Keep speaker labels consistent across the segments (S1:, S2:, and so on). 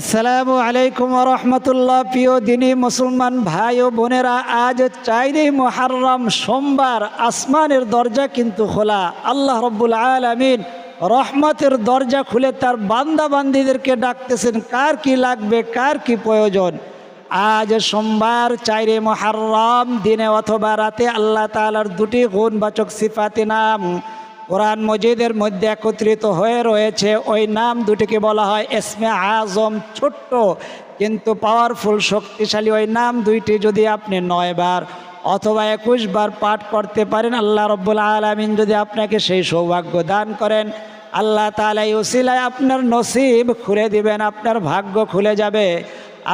S1: আসসালামু আলাইকুম রহমতুল্লাহ। প্রিয় দিনী মুসলমান ভাই ও বোনেরা, আজ চাইনি মোহারম সোমবার আসমানের দরজা কিন্তু খোলা। আল্লাহ রব্বুল আলমিন রহমতের দরজা খুলে তার বান্দা বান্দিদেরকে ডাকতেছেন, কার কি লাগবে, কার কি প্রয়োজন? আজ সোমবার চাইরে মোহারম দিনে অথবা রাতে আল্লাহ তালার দুটি গুণবাচক সিফাতি নাম কোরআন মজিদের মধ্যে একত্রিত হয়ে রয়েছে। ওই নাম দুটিকে বলা হয় এসমে আজম, ছোট্ট কিন্তু পাওয়ারফুল শক্তিশালী। ওই নাম দুইটি যদি আপনি নয়বার অথবা একুশ বার পাঠ করতে পারেন, আল্লাহ রব্বুল আলমিন যদি আপনাকে সেই সৌভাগ্য দান করেন, আল্লাহ তালা উসিলায় আপনার নসিব খুলে দিবেন, আপনার ভাগ্য খুলে যাবে,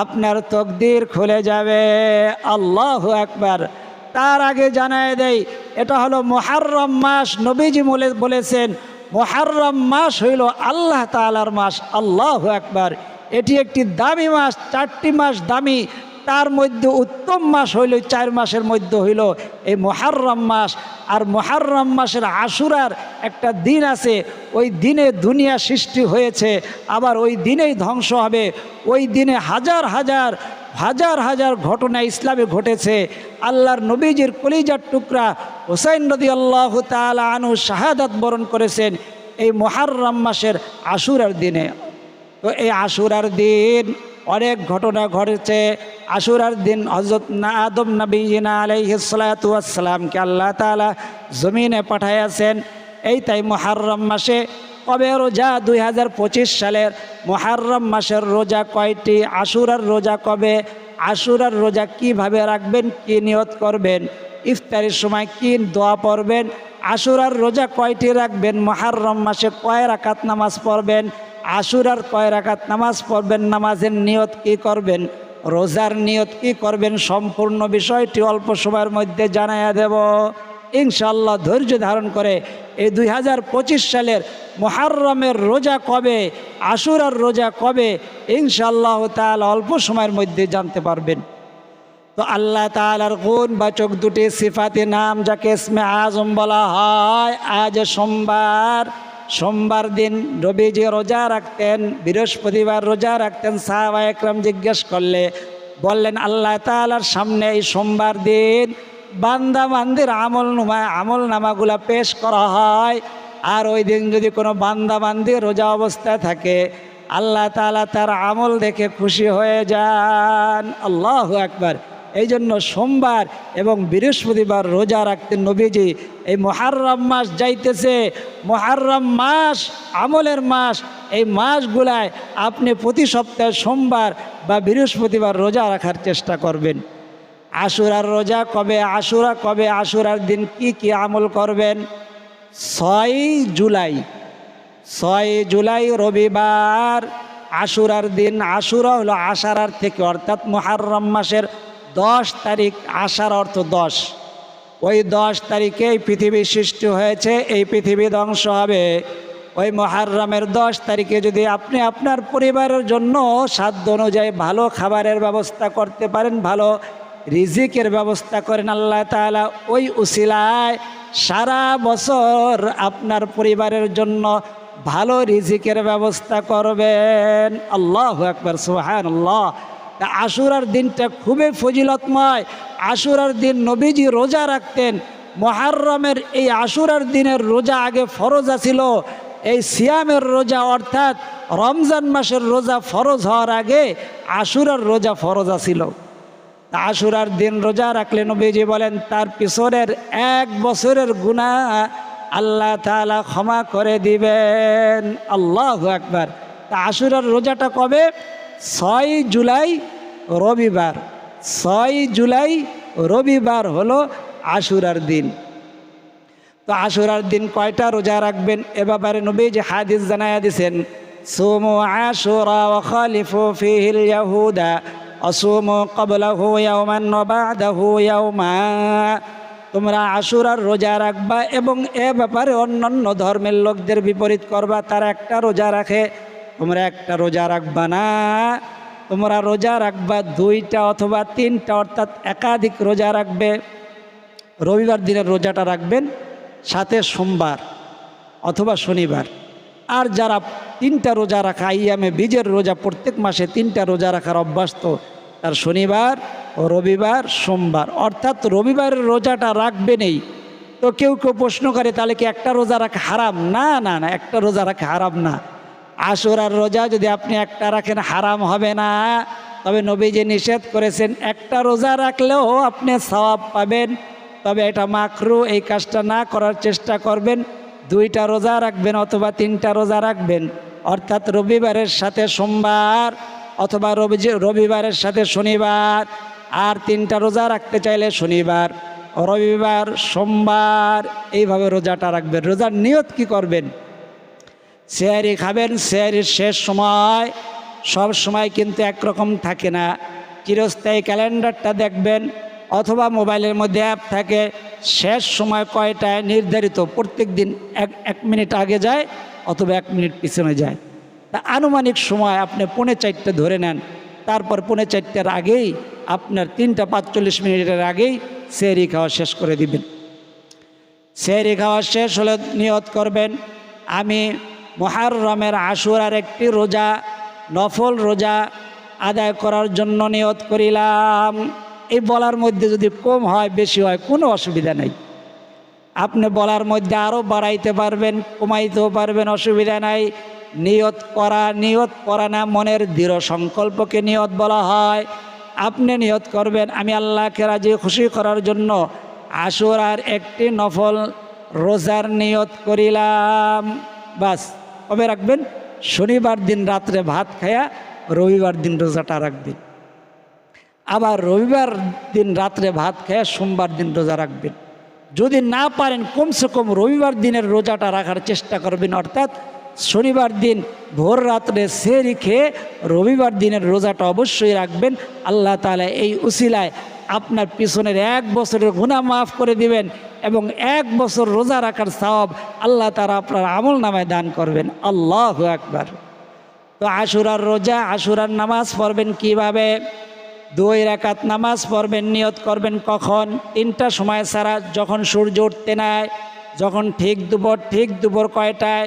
S1: আপনার তকদির খুলে যাবে। আল্লাহ একবার তার আগে জানায় দেয়, এটা হলো মোহারম মাস, নবীজি বলে, বলেছেন মোহারম মাস হইল আল্লাহ তালার মাস, আল্লাহ একবার এটি একটি দামি মাস, চারটি মাস দামি, তার মধ্যে উত্তম মাস হইল, চার মাসের মধ্যে হইল এই মোহারম মাস। আর মোহারম মাসের আশুরার একটা দিন আছে, ওই দিনে দুনিয়া সৃষ্টি হয়েছে, আবার ওই দিনেই ধ্বংস হবে। ওই দিনে হাজার হাজার হাজার হাজার ঘটনা ইসলামে ঘটেছে। আল্লাহর নবীজির কলিজার টুকরা হোসাইন নদী আল্লাহ আনু শাহাদাত বরণ করেছেন এই মোহারম মাসের আশুরার দিনে। তো এই আশুরার দিন অনেক ঘটনা ঘটেছে। আশুরার দিন হজরত না আদম নবীনা আলাইসালাতামকে আল্লাহ তালা জমিনে পাঠাইয়াছেন। এই তাই মোহারম মাসে কবে রোজা? দুই হাজার পঁচিশ সালের মোহারম মাসের রোজা কয়টি? আশুরার রোজা কবে? আশুরার রোজা কীভাবে রাখবেন? কি নিয়ত করবেন? ইফতারির সময় কি দোয়া পড়বেন? আশুরার রোজা কয়টি রাখবেন? মোহারম মাসে কয় রাকাত নামাজ পড়বেন? আশুরার কয় রাকাত নামাজ পড়বেন? নামাজের নিয়ত কি করবেন? রোজার নিয়ত কি করবেন? সম্পূর্ণ বিষয়টি অল্প সময়ের মধ্যে জানাইয়া দেব। ইনশাল্লাহ ধৈর্য ধারণ করে এই দুই হাজার পঁচিশ সালের মহারমের রোজা কবে, আশুরার রোজা কবে ইনশাল্লাহ তাল অল্প সময়ের মধ্যে জানতে পারবেন। তো আল্লাহ তালার গুণ বাচক দুটি, সিফাতি নাম যাকে ইসমে আজম বলা হয়, আজ সোমবার সোমবার দিন রবিজি রোজা রাখতেন, বৃহস্পতিবার রোজা রাখতেন সাহাবা একরাম জিজ্ঞেস করলে, বললেন, আল্লাহ তালার সামনে এই সোমবার দিন বান্দা বান্দির আমল আমল নামাগুলা পেশ করা হয়। আর ওই দিন যদি কোনো বান্দা বান্দি রোজা অবস্থায় থাকে, আল্লাহ তালা তার আমল দেখে খুশি হয়ে যান। আল্লাহ একবার এই জন্য সোমবার এবং বৃহস্পতিবার রোজা রাখতেন নবীজি এই মহারম মাস যাইতেছে। মহারম মাস, আমলের মাস, এই মাসগুলায় আপনি প্রতি সপ্তাহে সোমবার বা বৃহস্পতিবার রোজা রাখার চেষ্টা করবেন। আশুরার রোজা কবে, আশুরা কবে, আশুরার দিন কি কি আমল করবেন? ছয় জুলাই ছয় জুলাই রবিবার আশুরার দিন, আশুরা হলো আষাঢ়ার থেকে, অর্থাৎ মহারম মাসের দশ তারিখ আষাঢ় অর্থ দশ। ওই দশ তারিখে এই পৃথিবী সৃষ্টি হয়েছে, এই পৃথিবী ধ্বংস হবে। ওই মহারমের দশ তারিখে যদি আপনি আপনার পরিবারের জন্য সাধ্য অনুযায়ী ভালো খাবারের ব্যবস্থা করতে পারেন, ভালো রিজিকের ব্যবস্থা করেন আল্লাহ তালা ওই উসিলায় সারা বছর আপনার পরিবারের জন্য ভালো রিজিকের ব্যবস্থা করবেন। আল্লাহ একবার সোহান আল্লাহ আশুরার দিনটা খুবই ফজিলতময়। আশুরার দিন নবীজি রোজা রাখতেন। মহারমের এই আশুরার দিনের রোজা আগে ফরজ ছিল এই সিয়ামের রোজা অর্থাৎ রমজান মাসের রোজা ফরজ হওয়ার আগে আশুরার রোজা ফরজ ছিল আশুরার দিন রোজা রাখলে নবীজি বলেন, তার পিছনের এক বছরের গুণা আল্লাহ তালা ক্ষমা করে দিবেন। আল্লাহ একবার তা আশুরার রোজাটা কবে? ছয় জুলাই রবিবার। ছয় জুলাই রবিবার হলো আশুরার দিন। তো আশুরার দিন কয়টা রোজা রাখবেন? এ ব্যাপারে নবীজি হাদিস জানাইয়া দিছেন, সোমো আশুরা ফিহিল ইয়াহুদা। অসুমো কবলাহু ইয়াউমান নবাদাহু ইয়াউমা তোমরা আশুরার রোজা রাখবা এবং এ ব্যাপারে অন্যান্য ধর্মের লোকদের বিপরীত করবা, তারা একটা রোজা রাখে, তোমরা একটা রোজা রাখবা না। তোমরা রোজা রাখবা দুইটা অথবা তিনটা, অর্থাৎ একাধিক রোজা রাখবে। রবিবার দিনের রোজাটা রাখবেন, সাথে সোমবার অথবা শনিবার। আর যারা তিনটা রোজা রাখা ইয়ামে বীজের রোজা, প্রত্যেক মাসে তিনটা রোজা রাখার অভ্যাস তো তার শনিবার ও রবিবার, সোমবার। অর্থাৎ রবিবারের রোজাটা রাখবেনই তো কেউ কেউ প্রশ্ন করে, তাহলে কি একটা রোজা রাখা হারাম? না না না, একটা রোজা রাখা হারাম না। আশুরার রোজা যদি আপনি একটা রাখেন, হারাম হবে না। তবে নবীজি নিষেধ করেছেন, একটা রোজা রাখলেও আপনি সওয়াব পাবেন। তবে এটা মাখরু এই কাজটা না করার চেষ্টা করবেন। দুইটা রোজা রাখবেন অথবা তিনটা রোজা রাখবেন। অর্থাৎ রবিবারের সাথে সোমবার অথবা রবি, রবিবারের সাথে শনিবার। আর তিনটা রোজা রাখতে চাইলে শনিবার। রবিবার, সোমবার, এইভাবে রোজাটা রাখবেন। রোজার নিয়ত কি করবেন? শেয়ারি খাবেন শেয়ারির শেষ সময়। সব সময় কিন্তু একরকম থাকে না। চিরস্থায়ী ক্যালেন্ডারটা দেখবেন। অথবা মোবাইলের মধ্যে অ্যাপ থাকে, শেষ সময় কয়টায় নির্ধারিত, প্রত্যেক দিন এক এক মিনিট আগে যায় অথবা এক মিনিট পিছনে যায়। তা আনুমানিক সময় আপনি পৌনে চারটে ধরে নেন, তারপর পৌনে চারটার আগেই আপনার তিনটা পাঁচচল্লিশ মিনিটের আগেই সেরি খাওয়া শেষ করে দিবেন। সেরি খাওয়া শেষ হলে নিয়ত করবেন, আমি মহারমের আশুরার একটি রোজা, নফল রোজা আদায় করার জন্য নিয়ত করিলাম। এই বলার মধ্যে যদি কম হয়, বেশি হয়, কোনো অসুবিধা নেই। আপনি বলার মধ্যে আরও বাড়াইতে পারবেন, কমাইতেও পারবেন, অসুবিধা নাই। নিয়ত করা নিয়ত করা না, মনের দৃঢ় সংকল্পকে নিয়ত বলা হয়। আপনি নিয়ত করবেন, আমি আল্লাহকে রাজি, খুশি করার জন্য আশুরার একটি নফল রোজার নিয়ত করিলাম। বাস, কবে রাখবেন? শনিবার দিন রাত্রে ভাত খায়া রবিবার দিন রোজাটা রাখবেন। আবার রবিবার দিন রাত্রে ভাত খেয়ে সোমবার দিন রোজা রাখবেন। যদি না পারেন, কমসে কম রবিবার দিনের রোজাটা রাখার চেষ্টা করবেন। অর্থাৎ শনিবার দিন ভোর রাত্রে সেরি খেয়ে রবিবার দিনের রোজাটা অবশ্যই রাখবেন। আল্লাহ তালা এই উসিলায় আপনার পিছনের এক বছরের গুণা মাফ করে দিবেন এবং এক বছর রোজা রাখার সওয়াব আল্লাহ তারা আপনার আমল নামায় দান করবেন। আল্লাহ একবার তো আশুরার রোজা, আশুরার নামাজ পড়বেন কীভাবে? দুই রাকাত নামাজ পড়বেন, নিয়ত করবেন কখন? তিনটা সময় ছাড়া যখন সূর্য উঠতে নেয় যখন ঠিক দুপুর ঠিক দুপুর কয়টায়?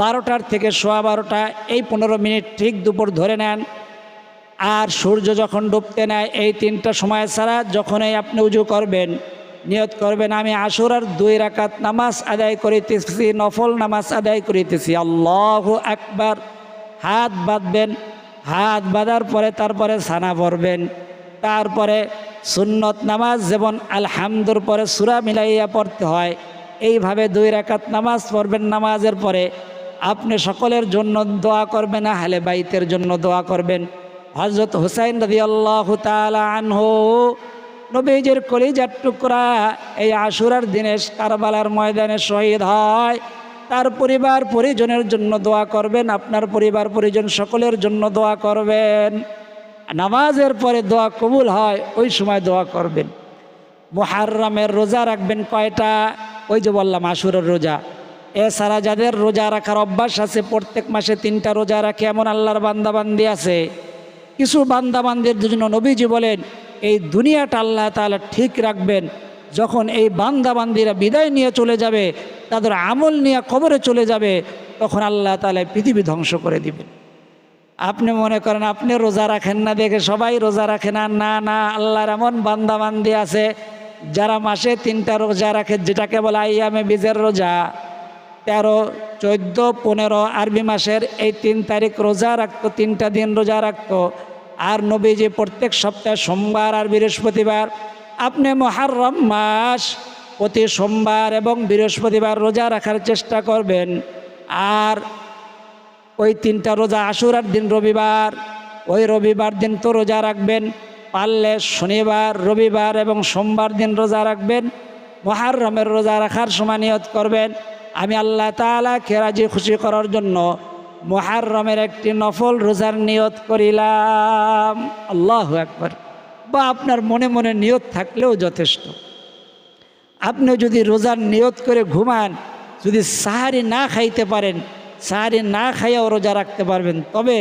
S1: বারোটার থেকে সোয়া বারোটা, এই পনেরো মিনিট ঠিক দুপুর ধরে নেন। আর সূর্য যখন ডুবতে নেয়, এই তিনটা সময় ছাড়া যখনই আপনি উজু করবেন, নিয়ত করবেন, আমি আশুরার দুই রাকাত নামাজ আদায় করিতেছি, নফল নামাজ আদায় করিতেছি। আল্লাহ একবার হাত বাঁধবেন হাত বাঁধার পরে তারপরে সানা পড়বেন। তারপরে সুন্নত নামাজ যেমন আলহামদুর পরে সুরা মিলাইয়া পড়তে হয়, এইভাবে দুই রাকাত নামাজ পড়বেন নামাজের পরে। আপনি সকলের জন্য দোয়া করবেন, আহলে বাইতের জন্য দোয়া করবেন। হজরত হুসাইন রদি আল্লাহ আনহু, নবীজের কলিজার টুকরা এই আশুরার দিনে কারবালার ময়দানে শহীদ হয়। তার পরিবার পরিজনের জন্য দোয়া করবেন, আপনার পরিবার পরিজন সকলের জন্য দোয়া করবেন। নামাজের পরে দোয়া কবুল হয়, ওই সময় দোয়া করবেন। মোহারমের রোজা রাখবেন কয়টা? ওই যে বললাম, আশুরের রোজা। এছাড়া যাদের রোজা রাখার অভ্যাস আছে, প্রত্যেক মাসে তিনটা রোজা রাখে, এমন আল্লাহর বান্দাবান্দি আছে। কিছু বান্দাবান্দির জন্য নবীজি বলেন, এই দুনিয়াটা আল্লাহ তাআলা ঠিক রাখবেন যখন এই বান্দাবান্দিরা বিদায় নিয়ে চলে যাবে, তাদের আমল নিয়ে কবরে চলে যাবে, তখন আল্লাহ তালা পৃথিবী ধ্বংস করে দিবেন আপনি মনে করেন, আপনি রোজা রাখেন না দেখে সবাই রোজা রাখে না? না না, আল্লাহর এমন বান্দাবান্দি আছে, যারা মাসে তিনটা রোজা রাখে, যেটাকে বলে আইয়ামে বীজের রোজা। তেরো, চোদ্দ, পনেরো আরবি মাসের এই তিন তারিখ রোজা রাখতো, তিনটা দিন রোজা রাখতো। আর নবীজি প্রত্যেক সপ্তাহে সোমবার আর বৃহস্পতিবার আপনি মহারম মাস প্রতি সোমবার এবং বৃহস্পতিবার রোজা রাখার চেষ্টা করবেন। আর ওই তিনটা রোজা আশুরার দিন রবিবার, ওই রবিবার দিন তো রোজা রাখবেন। পারলে শনিবার, রবিবার এবং সোমবার দিন রোজা রাখবেন। মহারমের রোজা রাখার সময় নিয়ত করবেন। আমি আল্লাহ তালা খেরাজি খুশি করার জন্য মহারমের একটি নফল রোজার নিয়ত করিলাম। আল্লাহ একবার বা আপনার মনে মনে নিয়ত থাকলেও যথেষ্ট। আপনি যদি রোজার নিয়ত করে ঘুমান, যদি সাহারি না খাইতে পারেন, সাহারি না খাইয়াও রোজা রাখতে পারবেন। তবে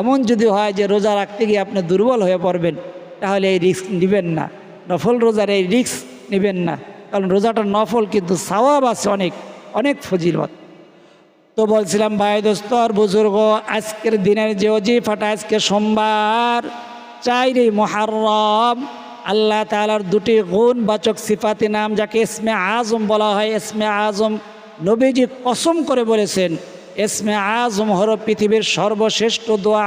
S1: এমন যদি হয় যে রোজা রাখতে গিয়ে আপনি দুর্বল হয়ে পড়বেন, তাহলে এই রিস্ক নেবেন না। নফল রোজার এই রিস্ক নেবেন না। কারণ রোজাটা নফল, কিন্তু সাওয়াব আছে অনেক অনেক ফজিলত। তো বলছিলাম, ভাই দোস্ত আর বুজুর্গ, আজকের দিনের যে অজিফাটা আজকে সোমবার। চাইরে মহারম আল্লাহ তালার দুটি গুণ বাচক সিফাতি নাম যাকে ইসমে আজম বলা হয়, ইসমে আজম নবীজি কসম করে বলেছেন, ইসমে আজম হল পৃথিবীর সর্বশ্রেষ্ঠ দোয়া।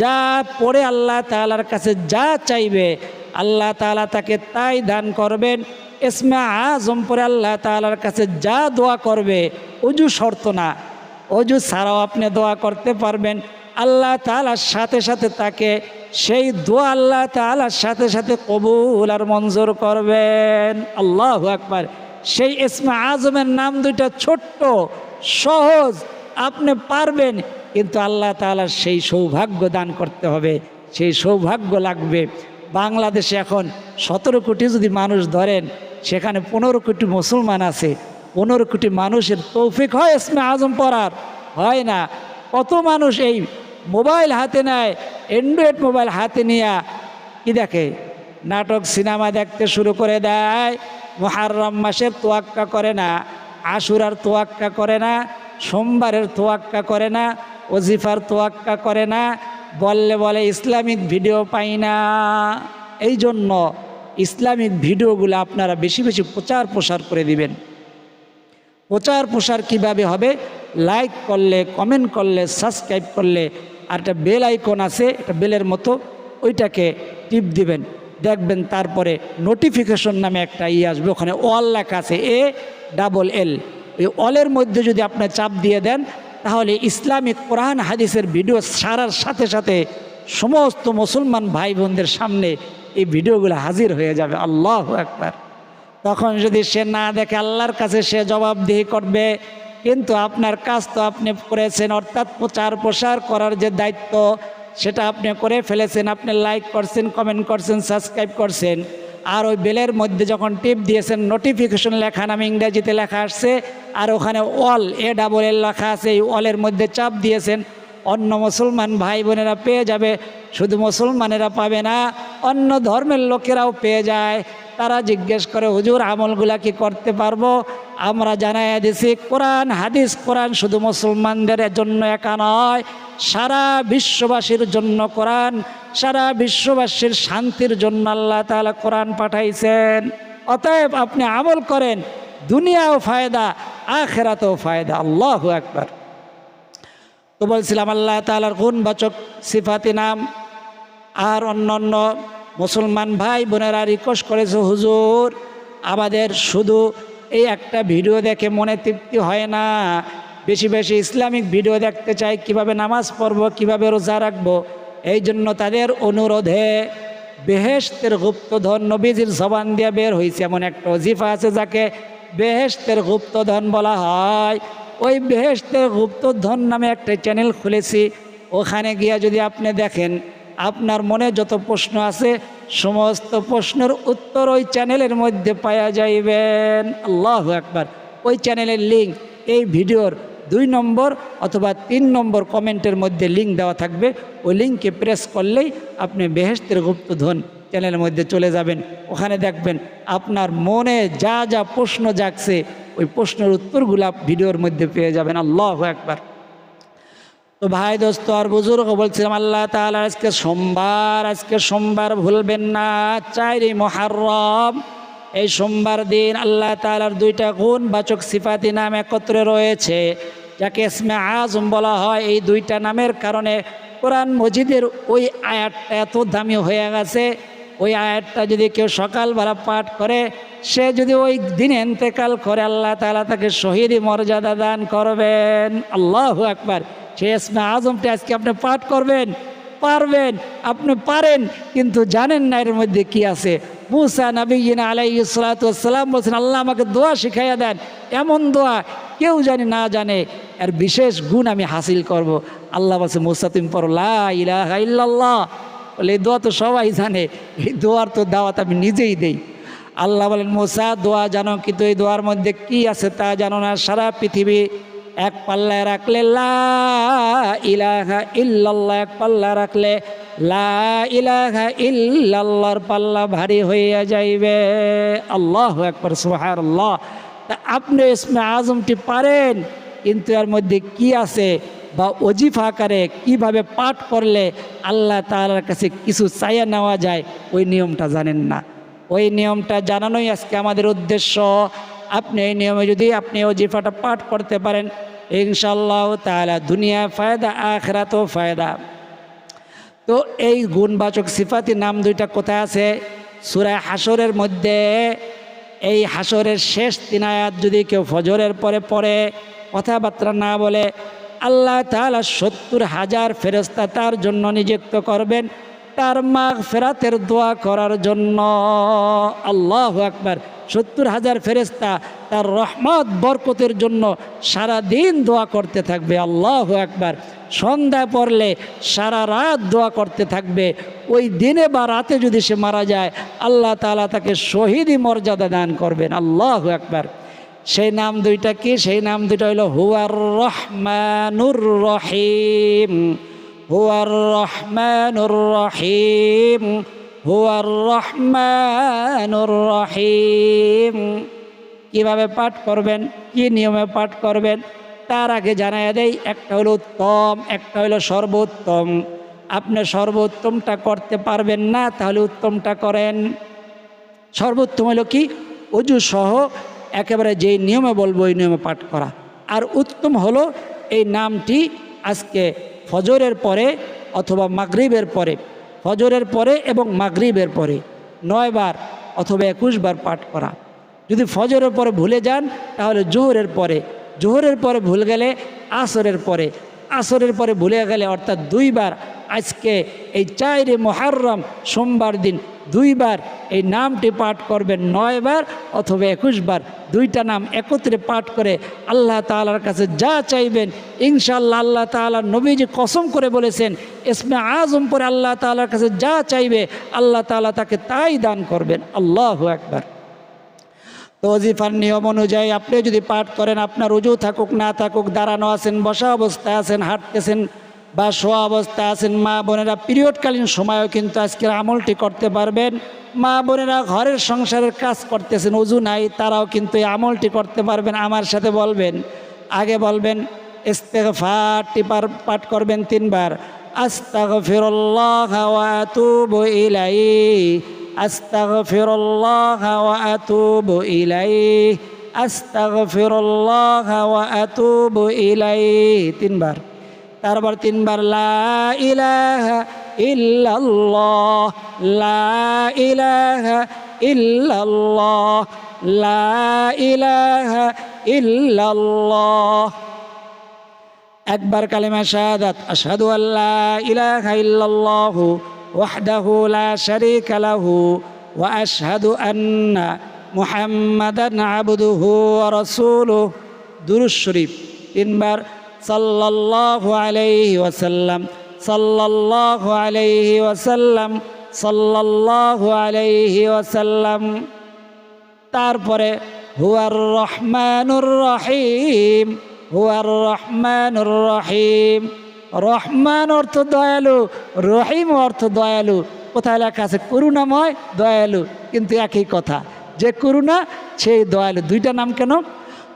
S1: যা পড়ে আল্লাহ তালার কাছে যা চাইবে, আল্লাহ তালা তাকে তাই দান করবেন। ইসমে আজম পরে আল্লাহ তালার কাছে যা দোয়া করবে, অজু শর্ত না। অজু ছাড়াও আপনি দোয়া করতে পারবেন। আল্লাহ তালার সাথে সাথে তাকে সেই দোয়া আল্লাহ তালার সাথে সাথে কবুল আর মঞ্জুর করবেন। আল্লাহ একবার সেই ইসমে আজমের নাম দুইটা ছোট্ট, সহজ, আপনি পারবেন, কিন্তু আল্লাহ তালার সেই সৌভাগ্য দান করতে হবে। সেই সৌভাগ্য লাগবে। বাংলাদেশে এখন সতেরো কোটি যদি মানুষ ধরেন, সেখানে পনেরো কোটি মুসলমান আছে। পনেরো কোটি মানুষের তৌফিক হয় ইসমে আজম পড়ার। হয় না। কত মানুষ এই মোবাইল হাতে নেয় অ্যান্ড্রয়েড মোবাইল হাতে নিয়ে কি দেখে? নাটক, সিনেমা দেখতে শুরু করে দেয়। মহারম মাসের তোয়াক্কা করে না, আশুরার তোয়াক্কা করে না, সোমবারের তোয়াক্কা করে না, ওজিফার তোয়াক্কা করে না, বললে বলে, ইসলামিক ভিডিও পাই না। এই জন্য ইসলামিক ভিডিওগুলো আপনারা বেশি বেশি প্রচার প্রসার করে দিবেন। প্রচার প্রসার কীভাবে হবে? লাইক করলে, কমেন্ট করলে, সাবস্ক্রাইব করলে আর একটা বেল আইকন আছে, একটা বেলের মতো, ওইটাকে টিপ দিবেন। দেখবেন তারপরে নোটিফিকেশন নামে একটা ই আসবে, ওখানে অল লেখা আছে এ ডাবল এল ওই অলের মধ্যে যদি আপনি চাপ দিয়ে দেন, তাহলে ইসলামিক কোরআন হাদিসের ভিডিও সারার সাথে সাথে সমস্ত মুসলমান ভাই বোনদের সামনে এই ভিডিওগুলো হাজির হয়ে যাবে। আল্লাহ একবার তখন যদি সে না দেখে, আল্লাহর কাছে সে জবাবদিহি করবে কিন্তু আপনার কাজ তো আপনি করেছেন, অর্থাৎ প্রচার প্রসার করার যে দায়িত্ব, সেটা আপনি করে ফেলেছেন, আপনি লাইক করছেন কমেন্ট করছেন সাবস্ক্রাইব করছেন। আর ওই বেলের মধ্যে যখন টিপ দিয়েছেন নোটিফিকেশন লেখা নামে ইংরেজিতে লেখা আসছে, আর ওখানে অল এ ডাবল এল লেখা আছে, এই অলের মধ্যে চাপ দিয়েছেন অন্য মুসলমান ভাই বোনেরা পেয়ে যাবে, শুধু মুসলমানেরা পাবে না, অন্য ধর্মের লোকেরাও পেয়ে যায়। তারা জিজ্ঞেস করে, হুজুর, আমলগুলা কি করতে পারব? আমরা জানাই দিছি, কোরআন, হাদিস, কোরআন শুধু মুসলমানদের জন্য একা নয়, সারা বিশ্ববাসীর জন্য কোরআন, সারা বিশ্ববাসীর শান্তির জন্য আল্লাহ তাআলা কোরআন পাঠাইছেন। অতএব আপনি আমল করেন, দুনিয়াও ফায়দা, আখেরাতেও ফায়দা, আল্লাহ একবার তো বলছিলাম, আল্লাহ তালার গুণবাচক সিফাতি নাম। আর অন্য অন্য মুসলমান ভাই বোনেরা রিকোয়েস্ট করেছে, হুজুর, আমাদের শুধু এই একটা ভিডিও দেখে মনে তৃপ্তি হয় না। বেশি বেশি ইসলামিক ভিডিও দেখতে চাই, কীভাবে নামাজ পড়ব, কীভাবে রোজা রাখব? এই জন্য তাদের অনুরোধে বেহেস্তের গুপ্তধন নবীজির জবান দিয়ে বের হয়েছে এমন একটা অজিফা আছে যাকে বেহেস্তের গুপ্তধন বলা হয়। ওই বেহেস্তের গুপ্তধন নামে একটা চ্যানেল খুলেছি। ওখানে গিয়া যদি আপনি দেখেন, আপনার মনে যত প্রশ্ন আছে, সমস্ত প্রশ্নের উত্তর ওই চ্যানেলের মধ্যে পাওয়া যাইবেন। আল্লাহ একবার ওই চ্যানেলের লিঙ্ক এই ভিডিওর দুই নম্বর অথবা তিন নম্বর কমেন্টের মধ্যে লিঙ্ক দেওয়া থাকবে। ওই লিঙ্কে প্রেস করলেই আপনি বেহেস্তের গুপ্তধন চ্যানেলের মধ্যে চলে যাবেন। ওখানে দেখবেন, আপনার মনে যা যা প্রশ্ন জাগছে ওই প্রশ্নের উত্তরগুলা ভিডিওর মধ্যে পেয়ে যাবেন। আল্লাহ একবার তো ভাই দোস্ত, আর বুজুর্গ বলছিলাম, আল্লাহ তাহলে আজকে সোমবার আজকে সোমবার ভুলবেন না। চাইরি মহারম এই সোমবার দিন আল্লাহ তালার দুইটা গুণ বাচক সিফাতি নাম একত্রে রয়েছে, যাকে ইসমে আজম বলা হয়। এই দুইটা নামের কারণে কোরআন মজিদের ওই আয়াতটা এত দামি হয়ে গেছে ওই আয়াতটা যদি কেউ সকালবেলা পাঠ করে, সে যদি ওই দিনে এন্তেকাল করে, আল্লাহ তালা তাকে শহীদি মর্যাদা দান করবেন। আল্লাহ একবার সে ইসমে আজমটা আজকে আপনি পাঠ করবেন, পারবেন, আপনি পারেন, কিন্তু জানেন না এর মধ্যে কি আছে। মুসা নবীন আলাইসালাম বলছেন, আল্লাহ আমাকে দোয়া শিখাইয়া দেন, এমন দোয়া কেউ জানে না জানে, এর বিশেষ গুণ আমি হাসিল করব। আল্লাহ বলছে, মুসা, তুমি পড়ো ইল্লাল্লাহ। বলে, এই দোয়া তো সবাই জানে, এই দোয়ার তো দাওয়াত আমি নিজেই দেই। আল্লাহ বলেন, মোসা, দোয়া জানো, কিন্তু এই দোয়ার মধ্যে কি আছে তা জানো না। সারা পৃথিবী এক পাল্লায় রাখলে লা এক পাল্লা রাখলে লা পাল্লা ভারী হইয়া যাইবে। আল্লাহ একবার সুহার আল্লাহ তা আপনি ইসমে আজমটি পারেন, কিন্তু এর মধ্যে কি আছে বা অজিফা আকারে কীভাবে পাঠ করলে আল্লাহ তাআলার কাছে কিছু চাইয়া নেওয়া যায়, ওই নিয়মটা জানেন না। ওই নিয়মটা জানানোই আজকে আমাদের উদ্দেশ্য। আপনি এই নিয়মে যদি আপনি অজিফাটা পাঠ করতে পারেন ইনশাল্লাহ তাআলা দুনিয়া ফায়দা, আখরাতও ফায়দা। তো এই গুণবাচক সিফাতি নাম দুইটা কোথায় আছে? সুরায় হাসরের মধ্যে। এই হাসরের শেষ তিনায়াত যদি কেউ ফজরের পরে পড়ে, কথাবার্তা না বলে আল্লাহ তালা সত্তর হাজার ফেরস্তা তার জন্য নিযুক্ত করবেন। তার মাঘ ফেরাতের দোয়া করার জন্য। আল্লাহ আকবার। সত্তর হাজার ফেরেস্তা তার রহমত, বরকতের জন্য সারা দিন দোয়া করতে থাকবে। আল্লাহ একবার সন্ধ্যা পড়লে সারা রাত দোয়া করতে থাকবে। ওই দিনে বা রাতে যদি সে মারা যায়, আল্লাহ তালা তাকে শহীদই মর্যাদা দান করবেন। আল্লাহ একবার সেই নাম দুইটা কি? সেই নাম দুইটা হইল হুয়ার রহমানুর রহিম। হুয়ার রহমানুর রহিম। হুয়ার রহমানুর রহিম। কীভাবে পাঠ করবেন? কি নিয়মে পাঠ করবেন? তার আগে জানাই দেয় একটা হলো উত্তম, একটা হলো সর্বোত্তম। আপনি সর্বোত্তমটা করতে পারবেন না, তাহলে উত্তমটা করেন। সর্বোত্তম হলো কি? অজু সহ একেবারে যেই নিয়মে বলব, ওই নিয়মে পাঠ করা। আর উত্তম হলো এই নামটি আজকে ফজরের পরে অথবা মাগরিবের পরে। ফজরের পরে এবং মাগরিবের পরে। নয়বার অথবা একুশ বার পাঠ করা। যদি ফজরের পরে ভুলে যান, তাহলে জোহরের পরে। জোহরের পরে ভুল গেলে আসরের পরে। আসরের পরে ভুলে গেলে অর্থাৎ দুইবার আজকে এই চাইরে মহারম সোমবার দিন দুইবার এই নামটি পাঠ করবেন, নয়বার অথবা একুশবার। দুইটা নাম একত্রে পাঠ করে আল্লাহ তাআলার কাছে যা চাইবেন ইনশাল্লাহ আল্লাহ তাআলা নবীজি কসম করে বলেছেন, ইসমে আজম পরে আল্লাহ তাআলার কাছে যা চাইবে, আল্লাহ তাআলা তাকে তাই দান করবেন। আল্লাহ একবার তো অজিফার নিয়ম অনুযায়ী আপনি যদি পাঠ করেন, আপনার উজু থাকুক, না থাকুক, দাঁড়ানো আছেন, বসা অবস্থায় আছেন, হাঁটতেছেন বা শোয়া অবস্থায় আছেন মা বোনেরা, পিরিয়ডকালীন সময়ও কিন্তু আজকের আমলটি করতে পারবেন। মা বোনেরা ঘরের সংসারের কাজ করতেছেন উজু নাই, তারাও কিন্তু এই আমলটি করতে পারবেন। আমার সাথে বলবেন, আগে বলবেন ইস্তেগফারটি পার পাঠ করবেন তিনবার। আস্তাগফিরুল্লাহ ওয়া আতুবু ইলাইহি। আস্তাগফিরুল্লাহ ওয়া আতুবু ইলাইহি। আস্তাগফিরুল্লাহ ওয়া আতুবু ইলাইহি। তিনবার। তারপর তিনবার লা ইলাহা ইল্লাল্লাহ লা ইলাহা ইল্লাল্লাহ লা ইলাহা ইল্লাল্লাহ একবার কালিমা শাহাদাত আশহাদু আল্লাহ ইলাহা ইল্লাল্লাহ ওয়াহদাহু লা শারীকা লাহু ওয়া আশহাদু আন্না মুহাম্মাদান আবদুহু ওয়া রাসূলুহু দুরূদ শরীফ তিনবার সাল্লাল্লাহু আলাইহি ওয়াসাল্লাম, সাল্লাল্লাহু আলাইহি ওয়াসাল্লাম, সাল্লাল্লাহু আলাইহি ওয়াসাল্লাম। তারপরে, হুয়ার রহমানুর রহিম, হুয়ার রহমানুর রহিম। রহমান অর্থ দয়ালু, রহিম অর্থ দয়ালু। কোথায় লেখা আছে? করুণাময় দয়ালু। কিন্তু একই কথা, যে করুণা, সেই দয়ালু। দুইটা নাম কেন?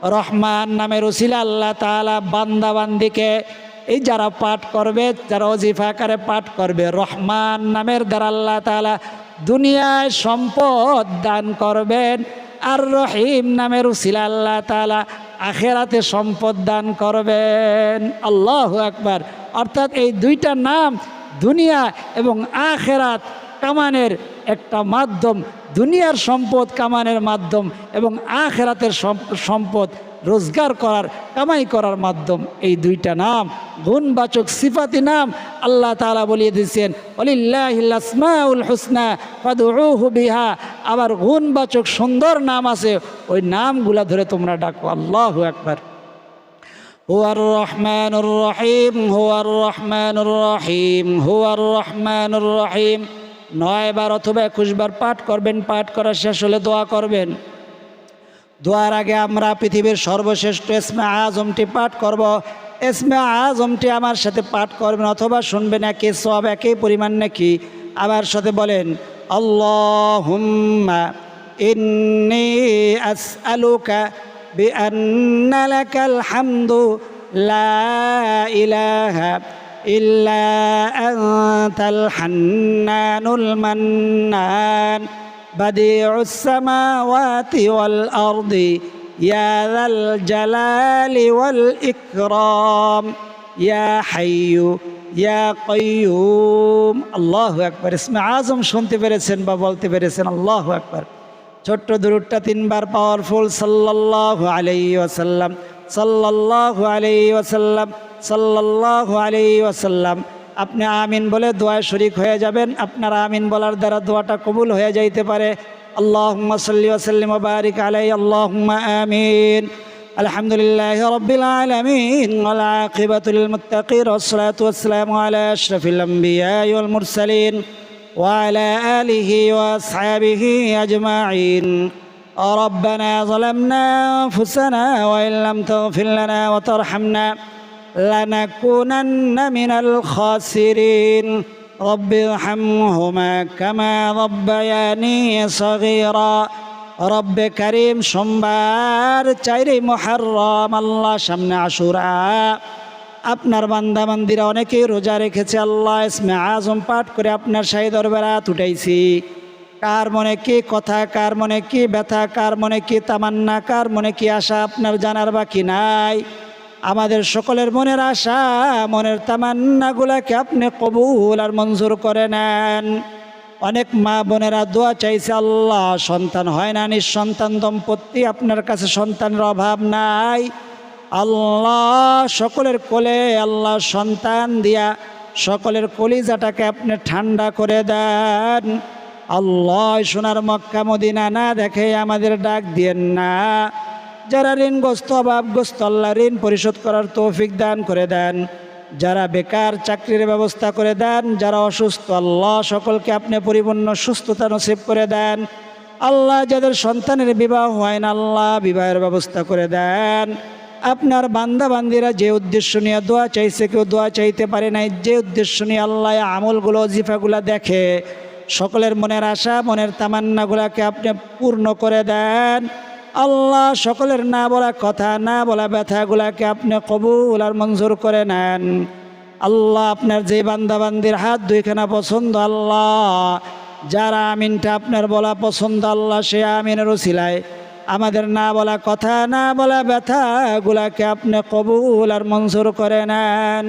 S1: রহমান নামের ওসিলা আল্লাহ তাআলা বান্দাবান্দিকে এই যারা পাঠ করবে, যারা অজিফা আকারে পাঠ করবে, রহমান নামের দ্বারা আল্লাহ তাআলা দুনিয়ায় সম্পদ দান করবেন আর রহিম নামের উসিলা আল্লাহ তাআলা আখেরাতে সম্পদ দান করবেন। আল্লাহ আকবার। অর্থাৎ এই দুইটা নাম দুনিয়া এবং আখেরাত কামানের একটা মাধ্যম। দুনিয়ার সম্পদ কামানের মাধ্যম এবং আখেরাতের সম- সম্পদ রোজগার করার কামাই করার মাধ্যম এই দুইটা নাম গুণবাচক সিফাতি নাম আল্লাহ তাআলা বলিয়ে দিয়েছেন অলিল্লাহিল্লাসমাউল হুসনা ফাদউহু বিহা আবার গুণবাচক সুন্দর নাম আছে ওই নামগুলা ধরে তোমরা ডাকো আল্লাহু একবার هو الرحمن الرحيم هو الرحمن الرحيم هو الرحمن الرحيم নয়বার অথবা একুশবার পাঠ করবেন, পাঠ করা শেষ হলে দোয়া করবেন। দোয়ার আগে আমরা পৃথিবীর সর্বশ্রেষ্ঠ এসমে আজমটি পাঠ করব। এসমে আজমটি আমার সাথে পাঠ করবেন অথবা শুনবেন একে সব একই পরিমাণ নাকি। আমার সাথে বলেন, আল্লাহুম্মা ইন্নি লা ইলাহা إلا أنت الحنان المنان بديع السماوات والأرض يا ذا الجلال والإكرام يا حي يا قيوم الله أكبر اسم আজম শুনতে পেরেছেন বা বলতে পেরেছেন আল্লাহ আকবার ছোট্ট দুরুটটা তিনবার পাওয়ারফুল সাল্লাল্লাহু আলাইহি ওয়াসাল্লাম সাল্লাল্লাহু আলাইহি ওয়াসাল্লাম সাল্লাল্লাহু আলাইহি ওয়াসাল্লাম আপনি আমিন বলে দোয়ায় শরিক হয়ে যাবেন আপনার আমিন বলার দ্বারা দোয়াটা কবুল হয়ে যাইতে পারে আল্লাহুম্মা সাল্লি ওয়া সাল্লিম ওয়া বারিক আলাইহি আল্লাহুম্মা আমিন الحمد لله رب العالمين والعاقبة للمتقين والصلاة والسلام على أشرف الأنبياء والمرسلين وعلى آله وأصحابه أجمعين ربنا ظلمنا أنفسنا وإن لم تغفر لنا وترحمنا لنكونن من الخاسرين رب ارحمهما كما ربياني صغيرا রব্বে করিম সোমবার চাইরে মহারম আল্লাহ সামনে আশুরা আপনার বান্দা বান্দিরা অনেকেই রোজা রেখেছে আল্লাহ ইসমে আজম পাঠ করে আপনার শাহী দরবারাত উঠাইছি কার মনে কি কথা কার মনে কি ব্যথা কার মনে কি তামান্না কার মনে কি আশা আপনার জানার বাকি নাই আমাদের সকলের মনের আশা, মনের তামান্নাগুলাকে আপনি কবুল আর মঞ্জুর করে নেন। অনেক মা বোনেরা দোয়া চাইছে, আল্লাহ, সন্তান হয় না, নিঃসন্তান দম্পতি আপনার কাছে সন্তানের অভাব নাই। আল্লাহ, সকলের কোলে আল্লাহ সন্তান দিয়া সকলের কলিজাটাকে আপনি ঠান্ডা করে দেন। আল্লাহ, সোনার মক্কা মদিনা না দেখে আমাদের ডাক দিয়েন না। যারা ঋণগ্রস্ত অভাবগ্রস্ত আল্লাহ ঋণ পরিশোধ করার তৌফিক দান করে দেন, যারা বেকার চাকরির ব্যবস্থা করে দেন, যারা অসুস্থ, আল্লাহ সকলকে আপনি পরিপূর্ণ সুস্থতা নসিব করে দেন। আল্লাহ যাদের সন্তানের বিবাহ হয় না, আল্লাহ বিবাহের ব্যবস্থা করে দেন। আপনার বান্দা বান্দিরা যে উদ্দেশ্য নিয়ে দোয়া চাইছে, কেউ দোয়া চাইতে পারে নাই, যে উদ্দেশ্য নিয়ে আল্লাহ আমলগুলো জিফাগুলো দেখে, সকলের মনের আশা, মনের তামান্নাগুলাকে আপনি পূর্ণ করে দেন। আল্লাহ সকলের না বলা কথা না বলা ব্যথাগুলাকে আপনি কবুল আর মঞ্জুর করে নেন আল্লাহ আপনার যে বান্দাবান্দির হাত দুইখানা পছন্দ আল্লাহ যারা আমিনটা আপনার বলা পছন্দ আল্লাহ সে আমিনের উসিলায় আমাদের না বলা কথা না বলা ব্যথাগুলাকে আপনি কবুল আর মঞ্জুর করে নেন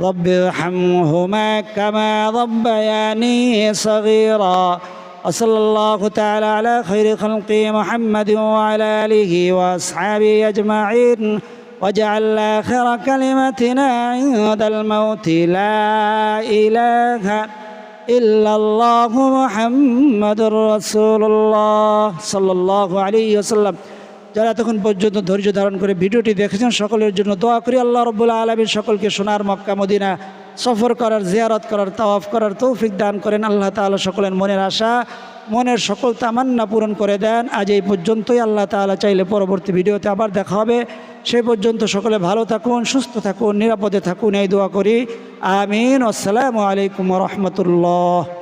S1: رب ارحمهما كما ربياني صغيرا وصلى الله تعالى على خير خلق محمد وعلى آله وأصحابه أجمعين واجعل آخر كلمتنا عند الموت لا إله إلا الله محمد رسول الله صلى الله عليه وسلم যারা তখন পর্যন্ত ধৈর্য ধারণ করে ভিডিওটি দেখেছেন সকলের জন্য দোয়া করি আল্লাহ রব্বুল্লা আলমীর সকলকে সোনার মক্কা মদিনা সফর করার, জিয়ারত করার, তাওয়াফ করার তৌফিক দান করেন আল্লাহ তালা সকলের মনের আশা, মনের সকল তামান্না পূরণ করে দেন। আজ এই পর্যন্তই। আল্লাহ তালা চাইলে পরবর্তী ভিডিওতে আবার দেখা হবে। সে পর্যন্ত সকলে ভালো থাকুন, সুস্থ থাকুন, নিরাপদে থাকুন। এই দোয়া করি। আমিন। আসসালামু আলাইকুম রহমতুল্লাহ।